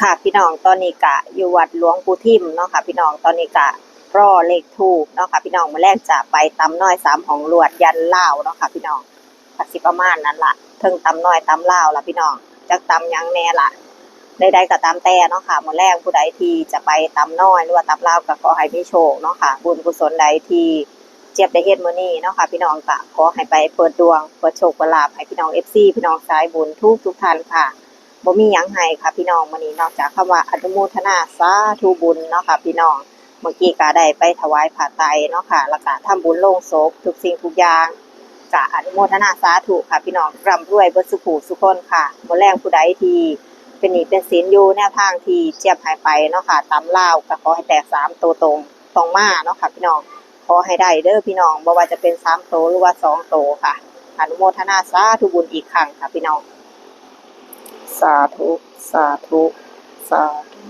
ค่ะพี่น้องตอนนี้กะอยู่วัดหลวงปู่ทิมเนาะค่ะพี่น้องตอนนี้กะรอเลขทูบเนาะค่ะพี่น้องมาแรกจะไปตำน้อยสามของหลวดยันเล่าเนาะค่ะพี่น้องก็สิประมาณนั้นละเทิงตำน้อยตำเล่าละพี่น้องจักตำยังแน่ละใดๆก็ตามแต่เนาะค่ะมาแรกผู้ใดที่จะไปตำน้อยหรือว่าตำเล่าก็ขอให้มีโชคเนาะค่ะบุญกุศลใดที่เจ็บได้เฮ็ดมื้อนี้เนาะค่ะพี่น้องก็ขอให้ไปเปิดดวงเปิดโชคเปิดลาภให้พี่น้อง FC พี่น้องสายบุญทุกทุกท่านค่ะ บ่มีหยังให้ค่ะพี่น้องมื้อนี้นอกจากคำว่าอนุโมทนาสาธุบุญเนาะค่ะพี่น้องเมื่อกี้ก็ได้ไปถวายผ้าไตรเนาะค่ะแล้วก็ทำบุญโลงศพทุกสิ่งทุกอย่างก็อนุโมทนาสาธุค่ะพี่น้องร่ำรวยเบิดสุขสุขคนค่ะบ่แรงผู้ใดที่เป็นหนี้เป็นสินอยู่แนวทางที่เจียบหายไปเนาะค่ะตำลาก็ขอให้แตกสามตัวตรงตรงมาเนาะค่ะพี่น้องขอให้ได้เด้อพี่น้องบ่ว่าจะเป็นสามโตหรือว่าสองโตค่ะอนุโมทนาสาธุบุญอีกครั้งค่ะพี่น้อง สาธุ สาธุ สาธุ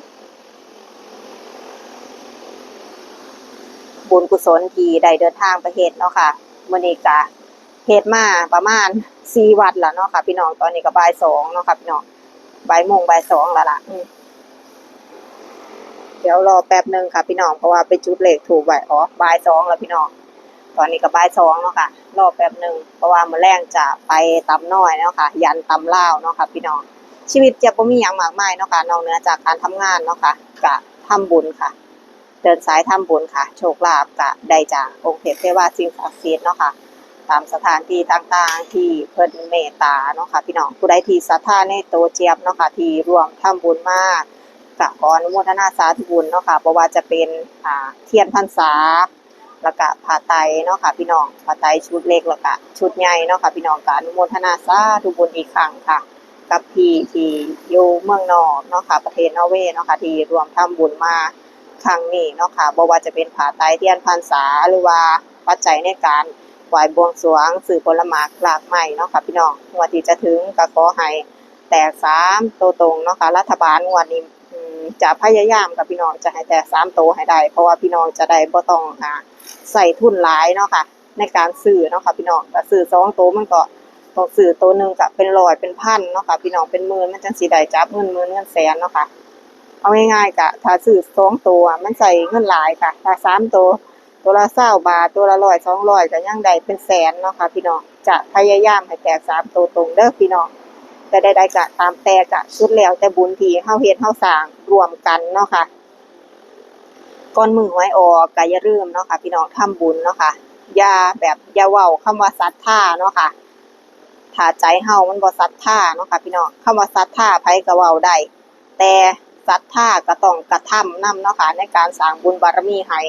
บุญกุศลที่ได้เดินทางไปเฮ็ดเนาะค่ะมื้อนี้ก็เฮ็ดมาประมาณ4วัดแล้วเนาะค่ะ พี่น้องตอนนี้ก็บ่ายสองเนาะค่ะพี่น้องบ่ายโมงบ่ายสองแล้วล่ะเดี๋ยวรอแป๊บหนึ่งค่ะพี่น้องเพราะว่าไปจุดเหลขถูกไว้อ๋อบ่ายสองแล้วพี่น้องตอนนี้ก็บ่ายสองเนาะค่ะรอแป๊บหนึ่งเพราะว่ามื้อแรงจะไปตำน้อยเนาะค่ะ ยันตำลาเนาะค่ะพี่น้อง ชีวิตจะบ่มีหยังมากมายเนาะค่ะนอกเหนือจากการทำงานเนาะค่ะกะทำบุญค่ะ เดินสายทำบุญค่ะ โชคลาภกะได้จากองค์เทพเทวาสิ่งศักดิ์สิทธิ์เนาะค่ะตามสถานที่ต่างๆที่เพิ่นเมตตาเนาะค่ะพี่น้องผู้ใดที่ศรัทธาในโตเจี๊ยบเนาะค่ะที่ร่วมทำบุญมากกะขออนุโมทนาสาธุบุญเนาะค่ะบ่ว่าจะเป็นอ่าเทียนพรรษาแล้วก็ผ้าไตเนาะค่ะพี่น้องผ้าไตชุดเล็กแล้วก็ชุดใหญ่เนาะค่ะพี่น้องก็อนุโมทนาสาธุบุญอีกครั้งค่ะ กับพี่ที่อยู่เมืองนอกเนาะค่ะประเทศนอร์เวย์เนาะค่ะที่รวมทำบุญมาครั้งนี้เนาะค่ะบ่ว่าจะเป็นผาไตเทียนพรรษาหรือว่าปัจจัยในการไหว้บวงสรวงสื่อผลหมากหลากใหม่เนาะค่ะพี่น้องงวดที่จะถึงก็ขอให้แตกสามตัวตรงเนาะค่ะรัฐบาลงวดนี้จะพยายามกับพี่น้องจะให้แตกสามตัวให้ได้ เพราะว่าพี่น้องจะได้บ่ต้องหาใส่ทุนหลายเนาะค่ะในการซื้อเนาะค่ะพี่น้องก็ซื้อสองตัวมันก็ ต้องซื้อตัวหนึ่งก็เป็นร้อยเป็นพันเนาะค่ะพี่น้องเป็นหมื่นมันจังสิได้จับเงินหมื่นเงินแสนเนาะค่ะเอาง่ายๆกะถ้าซื้อสองตัวมันใส่เงินหลายค่ะถ้าสามตัวตัวละเศร้าบาทตัวละร้อยสองร้อยก็ยังได้เป็นแสนเนาะค่ะพี่น้องจะพยายามให้แตกสามตัวตรงเด้อพี่น้องแต่ใดๆกะตามแต่กะชุดแล้วแต่บุญที่เฮาเฮ็ดเฮาสร้างรวมกันเนาะค่ะก่อนมือหวยออกก็อย่าลืมเนาะค่ะพี่น้องทำบุญเนาะค่ะอย่าแบบอย่าเว้าคำว่าศรัทธาเนาะค่ะ ถ้าใจเฮามันบ่ศรัทธาเนาะค่ะพี่น้องคำว่าศรัทธาไผก็เว้าได้แต่ศรัทธาก็ต้องกระทำนํเนาะค่ะในการสร้างบุญบารมีให้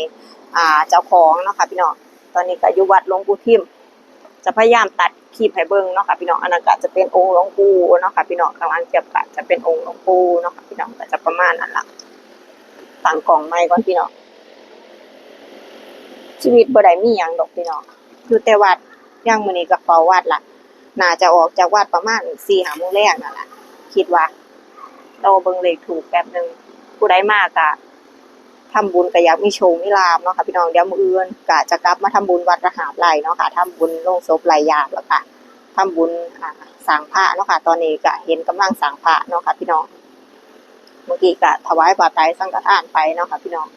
อ่าเจ้าของเนาะค่ะพี่น้องตอนนี้ก็อยู่วัดหลวงปู่ทิมจะพยายามตัดคลิปให้เบิ่งเนาะค่ะพี่น้องอันนั้นก็จะเป็นองค์หลวงปู่เนาะค่ะพี่น้องข้าลังเก็บก็จะเป็นองค์หลวงปู่เนาะค่ะพี่น้องก็จะประมาณนั้นล่ะตั้งกล่องไม้ก่อนพี่น้องชีวิตบ่ได้มีหยังดอกพี่น้องอยู่แต่วัดย่างมื้อนี้ก็เฝ้าวัดล่ะ น่าจะออกจากวัดประมาณสี่หาโมงแรกนั่นแหละคิดว่าเราเบิ่งเลขถูกแป๊บหนึ่งผู้ใดมากก็ทำบุญก็อยากมีโชคมีลาภเนาะค่ะพี่น้องเดี๋ยวมื้ออื่นก็จะกลับมาทำบุญวัดระหาบไร่เนาะค่ะทำบุญโรงศพไร่ญาติแล้วค่ะทำบุญอ่าสร้างพระเนาะค่ะตอนนี้ก็เห็นกำลังสางพระเนาะค่ะพี่น้องเมื่อกี้ก็ถวายบาตรไตสังฆทานไปเนาะค่ะพี่น้อง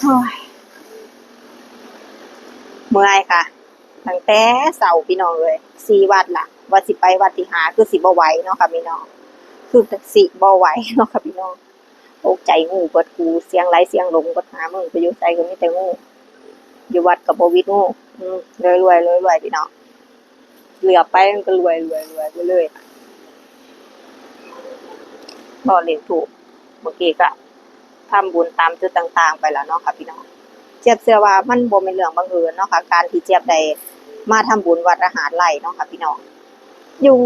โอ้ยเมื่อยค่ะ ตั้งแต่เสาร์พี่น้องเลยสี่วัดล่ะว่าสิไปวัดที่หาคือสิบ่ไหวเนาะค่ะพี่น้องคือสิบ่ไหวเนาะค่ะพี่น้องตกใจงูเบิดกูเสียงไหลเสียงลงเบิดหามึงไปอยู่ไสก็มีแต่งูอยู่วัดกับบวิดงูอืมรวยรวยรวยรวยพี่น้องเหลือไปมันก็รวยรวยรวยไปเลยบ่เล่นถูกเมื่อกี้ก็ทำบุญตามจุดต่าง ๆ ไปแล้วเนาะค่ะพี่น้องเจี๊ยบเชื่อว่ามันบ่เป็นเรื่องบังเอิญเนาะค่ะการที่เจี๊ยบได้ มาทำบุญวัดอาหารไหลเนาะค่ะพี่น้องอยู่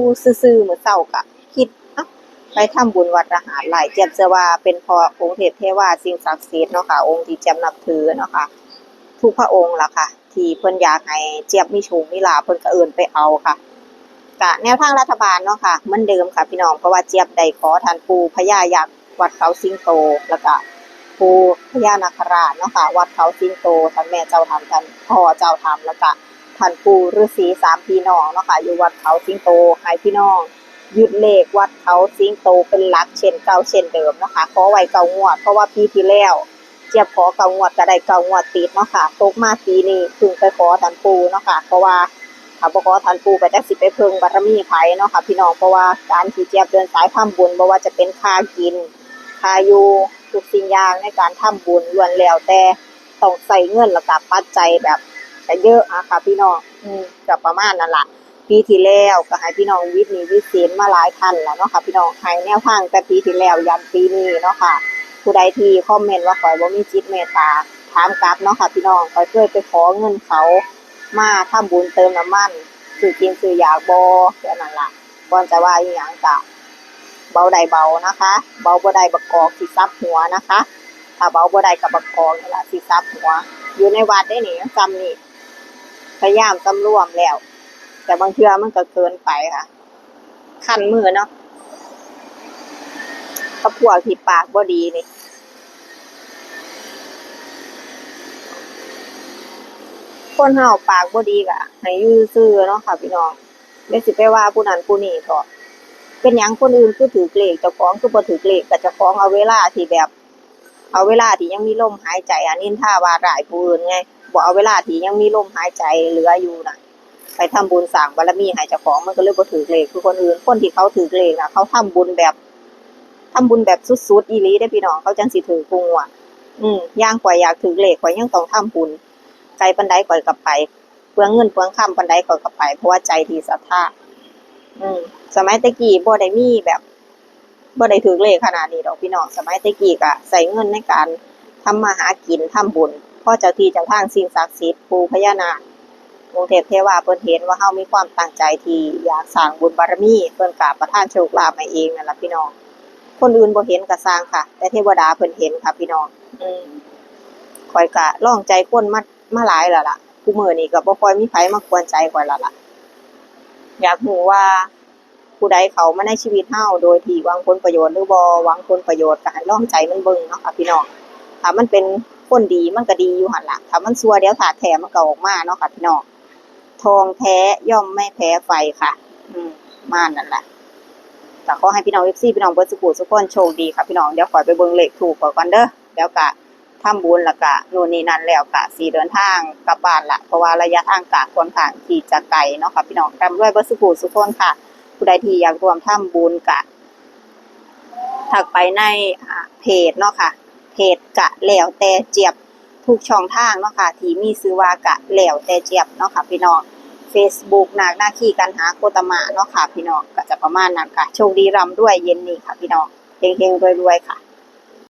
ซื่อๆมื้อเช้าก็คิดอ้าไปทำบุญวัดอาหารไหลเจียบเชื่อว่าเป็นพราะองค์เทพเทวาสิ่งศักดิ์สิทธิ์เนาะค่ะองค์ที่เจียบนับถือเนาะค่ะทุกพระองค์ล่ะค่ะ ที่เพิ่นอยากให้เจียบมีชคมีลาเพิ่นก็เอินไปเอาค่ะกะแนวทางรัฐบาลเนาะค่ะเหมือนเดิมค่ะพี่น้องเพราะว่าเจียบได้ขอทานปูพญายักษ์วัดเขาสิงโตแล้วก็ปูพญานาคราชเนาะค่ะวัดเขาสิงโตท่านแม่เจ้าธรรมท่านพ่อเจ้าธรรมแล้วก็ ท่านปู่ฤาษีสามพี่น้องเนาะค่ะอยู่วัดเขาสิงโตให้พี่น้องยึดเลขวัดเขาสิงโตเป็นหลักเช่นเก่าเช่นเดิมเนาะค่ะขอไว้เก่างวด เพราะว่าปีที่แล้วเจี๊ยบขอเก่างวดก็ได้เก่างวดติดเนาะค่ะตกมาปีนี้เพึ่งไปขอทันปูเนาะค่ะเพราะว่าถ้าบ่ขอทันปูก็จักสิไปเพิ่งบารมีไผเนาะค่ะพี่น้องเพราะว่าการที่เจี๊ยบเดินสายทำบุญบ่ว่าจะเป็นค่ากินค่าอยู่ทุกสิ่งอย่างในการทำบุญล้วนแล้วแต่ต้องใส่เงินแล้วก็ปัจจัยแบบ จะเยอะอะค่ะพี่น้องอืมก็ประมาณนั้นล่ะปีที่แล้วก็ให้พี่น้องวิทย์นี้วิเศษมาหลายท่านแล้วเนาะค่ะพี่น้องให้แนวทางแต่ปีที่แล้วยันปีนี้เนาะค่ะ ผู้ใดที่คอมเมนต์ว่าข่อยบ่มีจิตเมตตาถามกลับเนาะค่ะพี่น้องข่อยเคยไปขอเงินเขามาทำบุญเติมน้ำมันซื้อกินซื้อยาบ่แค่นั้นล่ะก่อนจะว่าอีหยังก็เบาได้เบานะคะ เบาบ่ได้บักกอกสิซับหัวนะคะ ถ้าเบาบ่ได้กับบักกอกนี่ล่ะสิซับหัว อยู่ในวัดได้นี่ยังจำนี่ พยายามสำรวมแล้ว แต่บางเทื่อมันก็เกินไปค่ะคันมือเนาะกับพวกที่ปากบ่ดีนี่คนเฮาปากบ่ดีก็ให้อยู่ซื่อเนาะค่ะพี่น้องไม่สิไปว่าผู้นั้นผู้นี้ก็เป็นหยังคนอื่นคือถือเกลขเจ้าของคือบ่ถือเกลขก็เจ้าของเอาเวลาที่แบบ เอาเวลาที่ยังมีลมหายใจอันนินท่าว่าร้ายผู้อื่นไง บ่เอาเวลาที่ยังมีลมหายใจเหลืออยู่น่ะ ไปทำบุญสร้างบารมีให้เจ้าของมันก็เลยบ่ถือเลขคือคนอื่นคนที่เขาถือเลขน่ะ เขาทำบุญแบบทำบุญแบบสุดๆอีหลีได้พี่น้องเขาจังสิถือกุงว่ะ อืมย่างกว่าอยากถือเลขกว่ายังต้องทำบุญไกลปันไดก่อยกลับไปเปลืองเงินเปลืองคำปันไดก่อยกลับไป เพราะว่าใจที่ศรัทธาอืมสมัยตะกี้บ่ได้มีแบบบ่ได้ถือเลขขนาดนี้ดอกพี่น้องสมัยตะกี้ก็ใส่เงินในการทำมาหากินทำบุญ พ่อเจ้าที่เจ้าทางสิ่งศักดิ์สิทธิ์ปูพญานาคองค์เทพเทวาเพิ่นเห็นว่าเฮามีความตั้งใจที่อยากสร้างบุญบารมีเพิ่นก็ประทานโชคลาภให้เองนั่นล่ะพี่น้อง คนอื่นบ่เห็นก็สร้างค่ะ แต่เทวดาเพิ่นเห็นค่ะ พี่น้อง อืมข่อยก็ลองใจคนมามาหลายแล้วล่ะผู้มื้อนี้ก็บ่ค่อยมีไผมากวนใจข่อยแล้วล่ะ อยากรู้ว่าผู้ใดเขามาในชีวิตเฮาโดยที่หวังผลประโยชน์หรือบ่หวังผลประโยชน์ก็ให้ลองใจมันเบิ่งเนาะค่ะพี่น้องถ้ามันเป็น คนดีมันก็ดีอยู่หันละถ้ามันซัวเดี๋ยวถาดแท้มันก็ออกมาเนาะค่ะพี่น้องทองแท้ย่อมไม่แพ้ไฟค่ะ อืมม่านนั่นแหละแต่ขอให้พี่น้องเอฟซีพี่น้องเบิร์ดสุขุสุขคนโชคดีค่ะพี่น้องเดี๋ยวขอยไปเบิ่งเลขถูกก่อนก่อนเด้อแล้วก็ทำบุญล้วก็นู่นนี่นั่นแล้วก็สีเดินทางกลับบ้านละเพราะว่าระยะทางกะค่อนข้างที่จะไกลเนาะค่ะพี่น้องทำด้วยเบิร์ดสุขุสุขคนค่ะ ผู้ใดที่อยากรวมทำบุญกะถักไปในเพจเนาะค่ะ เพจกะแล้วแต่เจียบทุกช่องทางเนาะค่ะที่มีซื้อว่ากะแล้วแต่เจียบเนาะค่ะพี่น้อง Facebook นากหน้าขี้กันหาโคตมะเนาะค่ะพี่น้องก็จะประมาณนั้นค่ะโชคดีรำด้วยเย็นนี้ค่ะพี่น้องเฮงๆรวยๆค่ะ